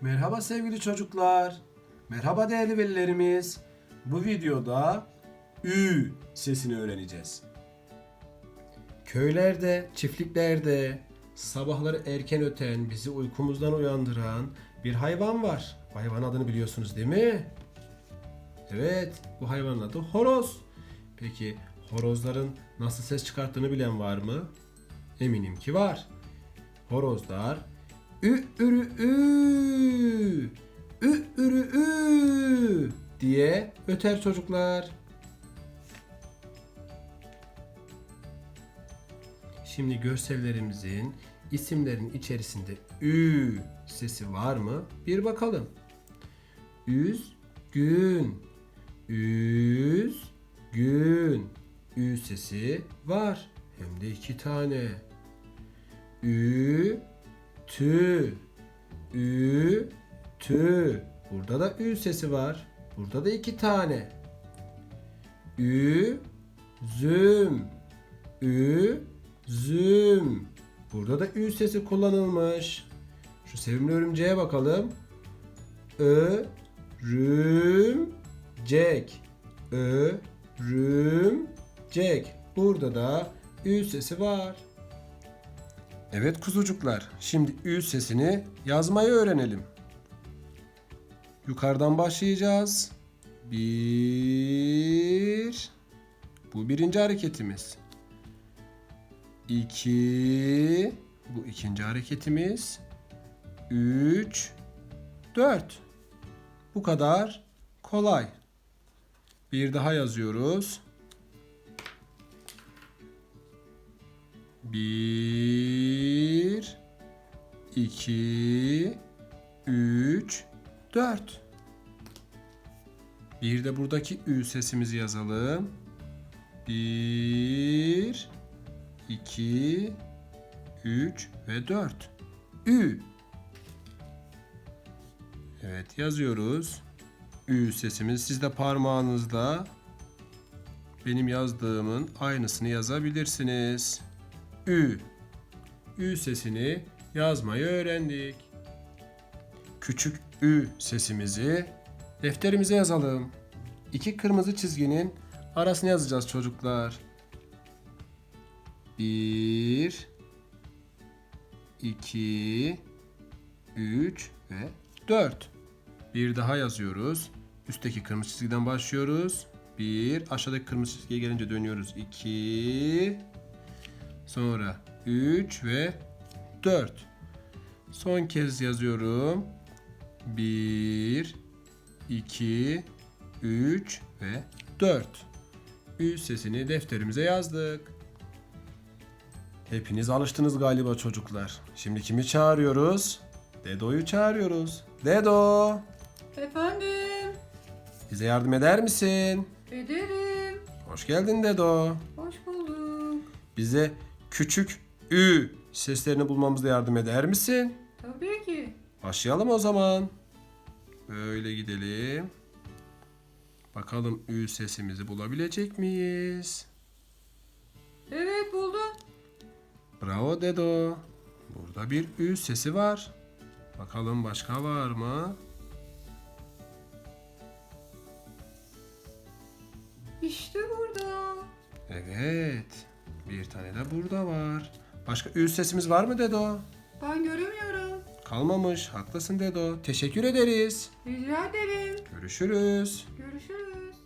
Merhaba sevgili çocuklar. Merhaba değerli velilerimiz. Bu videoda Ü sesini öğreneceğiz. Köylerde, çiftliklerde sabahları erken öten, bizi uykumuzdan uyandıran bir hayvan var. Bu hayvan adını biliyorsunuz değil mi? Evet, bu hayvanın adı horoz. Peki horozların nasıl ses çıkarttığını bilen var mı? Eminim ki var. Horozlar ü ürü ü ü ürü ü diye öter çocuklar. Şimdi görsellerimizin isimlerin içerisinde ü sesi var mı? Bir bakalım. Üz gün. Üz gün. Ü sesi var. Hem de iki tane. Ü tü. Ü. Tü. Burada da ü sesi var. Burada da iki tane. Ü. Züm. Ü. Züm. Burada da ü sesi kullanılmış. Şu sevimli örümceğe bakalım. Ö. Rüm cek ö. Rüm cek burada da ü sesi var Evet kuzucuklar, şimdi ü sesini yazmayı öğrenelim. Yukarıdan başlayacağız. Bir. Bu birinci hareketimiz. İki. Bu ikinci hareketimiz. Üç. Dört. Bu kadar kolay. Bir daha yazıyoruz. Bir, iki, üç, dört. Bir de buradaki ü sesimizi yazalım. Bir, iki, üç ve dört. Ü. Evet yazıyoruz. Ü sesimiz. Siz de parmağınızla benim yazdığımın aynısını yazabilirsiniz. Ü. Ü sesini yazmayı öğrendik. Küçük Ü sesimizi defterimize yazalım. İki kırmızı çizginin arasına yazacağız çocuklar. Bir, iki, üç ve dört. Bir daha yazıyoruz. Üstteki kırmızı çizgiden başlıyoruz. Bir, aşağıdaki kırmızı çizgiye gelince dönüyoruz. İki, Sonra 3 ve 4. Son kez yazıyorum. 1 2 3 ve 4. Ü sesini defterimize yazdık. Hepiniz alıştınız galiba çocuklar. Şimdi kimi çağırıyoruz? Dedo'yu çağırıyoruz. Dedo, Efendim, bize yardım eder misin? ederim. Hoş geldin Dedo. Hoş bulduk. Bize küçük ü seslerini bulmamızda yardım eder misin? Tabii ki. Başlayalım o zaman. Böyle gidelim. Bakalım ü sesimizi bulabilecek miyiz? Evet buldum. Bravo Dedo. Burada bir ü sesi var. Bakalım başka var mı? İşte burada. Evet. Bir tane de burada var. Başka ü sesimiz var mı Dedo? Ben göremiyorum. Kalmamış. Haklısın Dedo. Teşekkür ederiz. Rica ederim. Görüşürüz. Görüşürüz.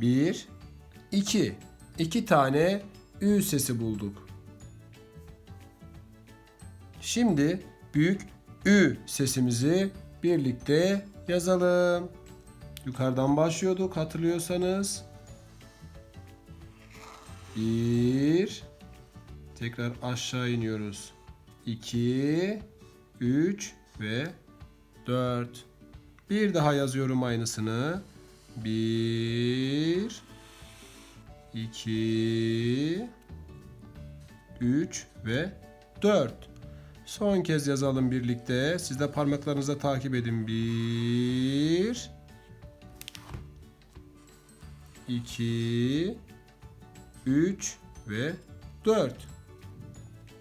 Bir, iki. İki tane ü sesi bulduk. Şimdi büyük ü sesimizi birlikte yazalım. Yukarıdan başlıyorduk hatırlıyorsanız. Bir. Tekrar aşağı iniyoruz. İki, üç ve dört. Bir daha yazıyorum aynısını. Bir, iki, üç ve dört. Son kez yazalım birlikte. Siz de parmaklarınızla takip edin. Bir, iki, üç ve dört.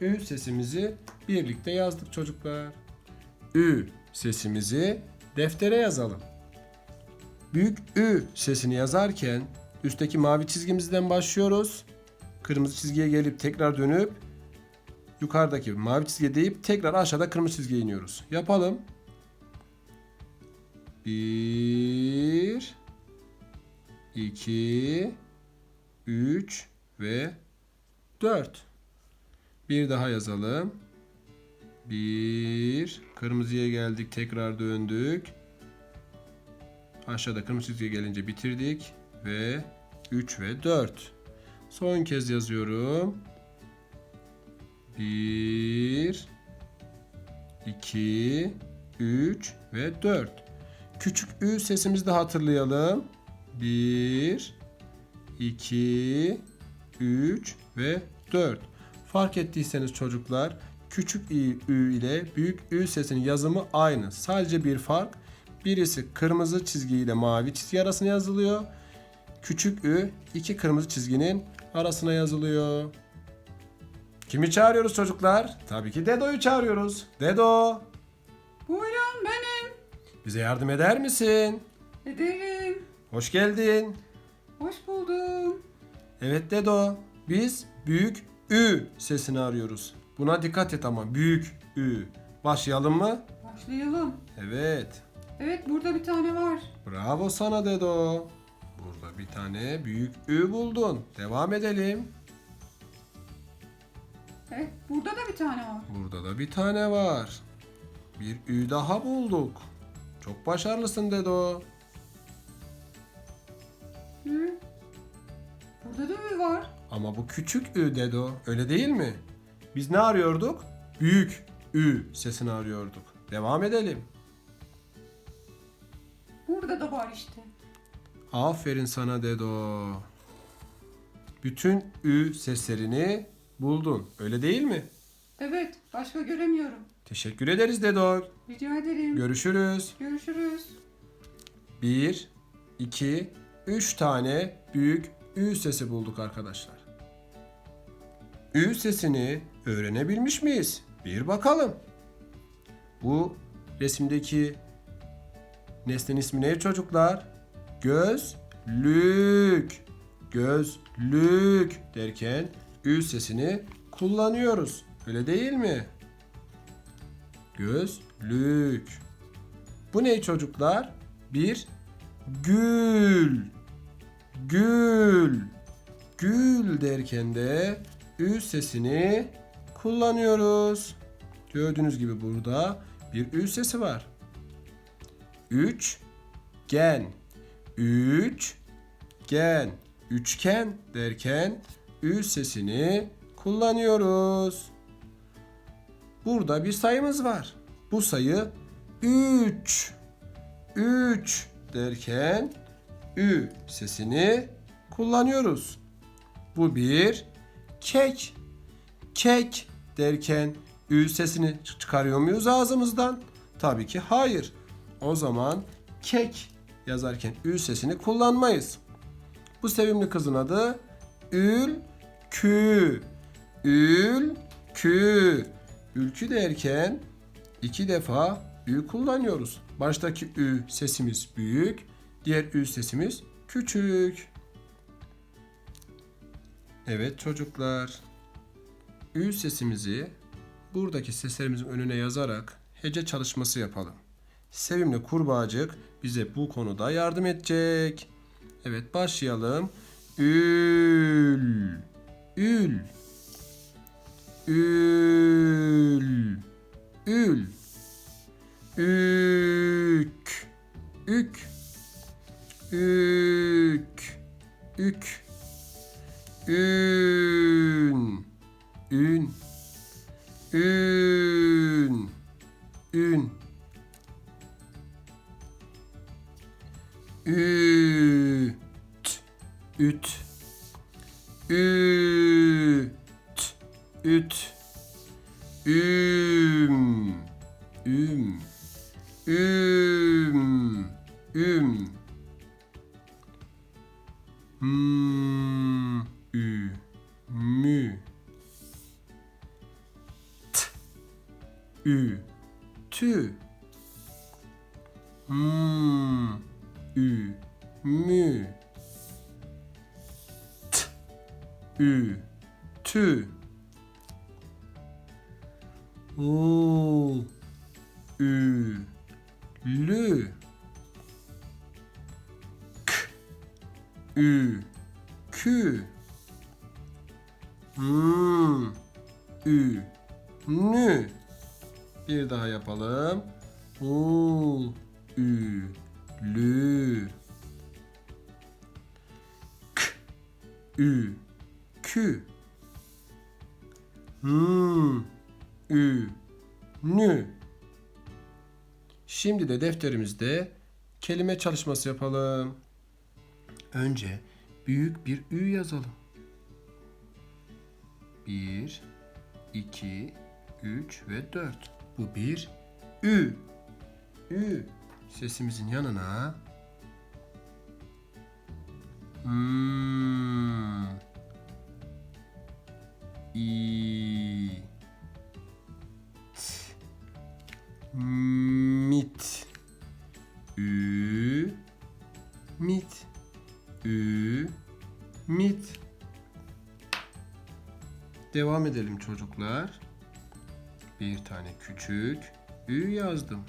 Ü sesimizi birlikte yazdık çocuklar. Ü, sesimizi deftere yazalım. Büyük Ü sesini yazarken üstteki mavi çizgimizden başlıyoruz. Kırmızı çizgiye gelip tekrar dönüp yukarıdaki mavi çizgiye deyip tekrar aşağıda kırmızı çizgiye iniyoruz. Yapalım. Bir, iki, üç ve dört. Bir daha yazalım. Bir, kırmızıya geldik, tekrar döndük. Aşağıda kırmızı çizgiye gelince bitirdik ve 3 ve 4. Son kez yazıyorum. 1 2 3 ve 4. Küçük ü sesimizi de hatırlayalım. 1 2 3 ve 4. Fark ettiyseniz çocuklar küçük ü, ü ile büyük ü sesinin yazımı aynı. Sadece bir fark. Birisi kırmızı çizgi ile mavi çizgi arasına yazılıyor. Küçük ü iki kırmızı çizginin arasına yazılıyor. Kimi çağırıyoruz çocuklar? Tabii ki Dedo'yu çağırıyoruz. Dedo, Buyurun benim. bize yardım eder misin? Ederim. Hoş geldin. Hoş buldum. Evet Dedo, biz büyük ü sesini arıyoruz. Buna dikkat et ama büyük ü. Başlayalım mı? Başlayalım. Evet. Evet burada bir tane var. Bravo sana Dedo. Burada bir tane büyük ü buldun. Devam edelim. Evet burada da bir tane var. Burada da bir tane var. Bir ü daha bulduk. Çok başarılısın Dedo. Hı? Burada da bir var. Ama bu küçük ü Dedo. Öyle değil mi? Biz ne arıyorduk? Büyük ü sesini arıyorduk. Devam edelim. Burada da var işte. Aferin sana Dedo. Bütün ü seslerini buldun. Öyle değil mi? Evet başka göremiyorum. Teşekkür ederiz Dedo. Rica ederim. Görüşürüz. Görüşürüz. 1, 2, 3 tane büyük Ü sesi bulduk arkadaşlar. Ü sesini öğrenebilmiş miyiz? Bir bakalım. Bu resimdeki nesnenin ismi ne çocuklar? Gözlük. Gözlük derken Ü sesini kullanıyoruz. Öyle değil mi? Gözlük. Bu ne çocuklar? Bir gül. Gül. Gül derken de ü sesini kullanıyoruz. Gördüğünüz gibi burada bir ü sesi var. Üç gen. Üç gen. Üçgen derken ü sesini kullanıyoruz. Burada bir sayımız var. Bu sayı 3. 3 derken ü sesini kullanıyoruz. Bu bir kek. Kek derken ü sesini çı- çıkarıyor muyuz ağzımızdan? Tabii ki hayır. O zaman kek yazarken ü sesini kullanmayız. Bu sevimli kızın adı Ülkü. Ülkü. Ülkü derken iki defa ü kullanıyoruz. Baştaki ü sesimiz büyük, diğer ü sesimiz küçük. Evet çocuklar. Ü sesimizi buradaki seslerimizin önüne yazarak hece çalışması yapalım. Sevimli kurbağacık bize bu konuda yardım edecek. Evet başlayalım. Ül. Ül. Ül. Ül. Ük. Ük. Ük. Ük. Ün. Ün. Ün. Ün. Üt. Üt. Hmm. Ü. Mü. T. Ü. Tü. Hmm. Ü. Mü. T. Ü. Tü. U. Ü. Lü. Ü. Kü. Hmm. Ü. Nü. Bir daha yapalım. U. Ü. Lü. K. Ü. Kü. Hmm. Ü. Nü. Şimdi de defterimizde kelime çalışması yapalım. Önce büyük bir Ü yazalım. 1, 2, 3 ve 4. Bu bir Ü. Ü. Sesimizin yanına hmm, i, t, mit, Devam edelim çocuklar. Bir tane küçük ü yazdım.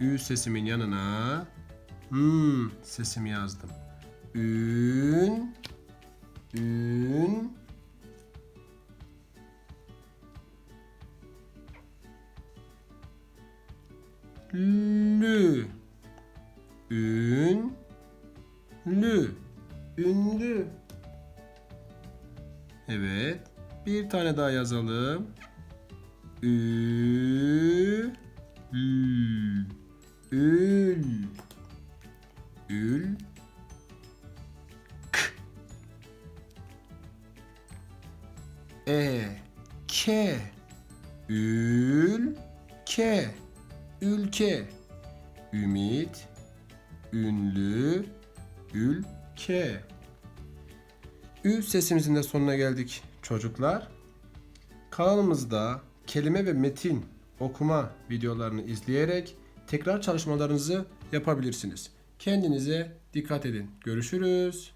Ü sesimin yanına hmm sesimi yazdım. Ün ün lü ün lü ünlü Evet. Bir tane daha yazalım. Ü ül ül. Ül. K. E ke ül. Ke ülke ümit. Ünlü. Ülke Ü sesimizin de sonuna geldik çocuklar. Kanalımızda kelime ve metin okuma videolarını izleyerek tekrar çalışmalarınızı yapabilirsiniz. Kendinize dikkat edin. Görüşürüz.